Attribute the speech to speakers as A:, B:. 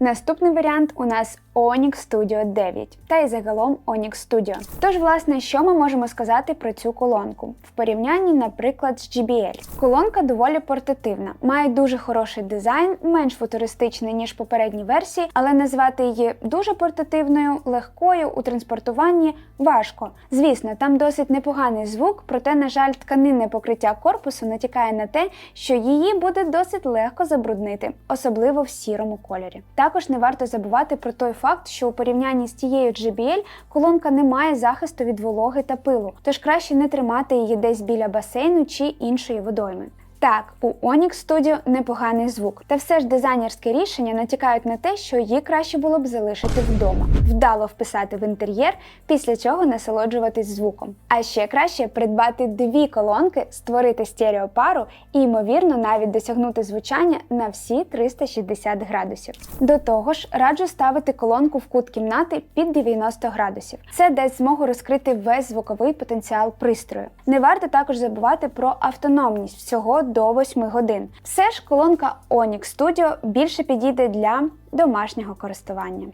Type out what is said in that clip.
A: Наступний варіант у нас Onyx Studio 9 та й загалом Onyx Studio. Тож, власне, що ми можемо сказати про цю колонку в порівнянні, наприклад, з JBL. Колонка доволі портативна, має дуже хороший дизайн, менш футуристичний ніж попередні версії, але назвати її дуже портативною, легкою у транспортуванні важко. Звісно, там досить непоганий звук, проте, на жаль, тканинне покриття корпусу натякає на те, що її буде досить легко забруднити, особливо в сірому кольорі. Також не варто забувати про той факт, що у порівнянні з тією JBL колонка не має захисту від вологи та пилу, тож краще не тримати її десь біля басейну чи іншої водойми. Так, у Onyx Studio непоганий звук, та все ж дизайнерське рішення натякають на те, що її краще було б залишити вдома, вдало вписати в інтер'єр, після чого насолоджуватись звуком. А ще краще придбати дві колонки, створити стереопару і, ймовірно, навіть досягнути звучання на всі 360 градусів. До того ж, раджу ставити колонку в кут кімнати під 90 градусів. Це дасть змогу розкрити весь звуковий потенціал пристрою. Не варто також забувати про автономність всього до 8 годин. Все ж колонка Onyx Studio більше підійде для домашнього користування.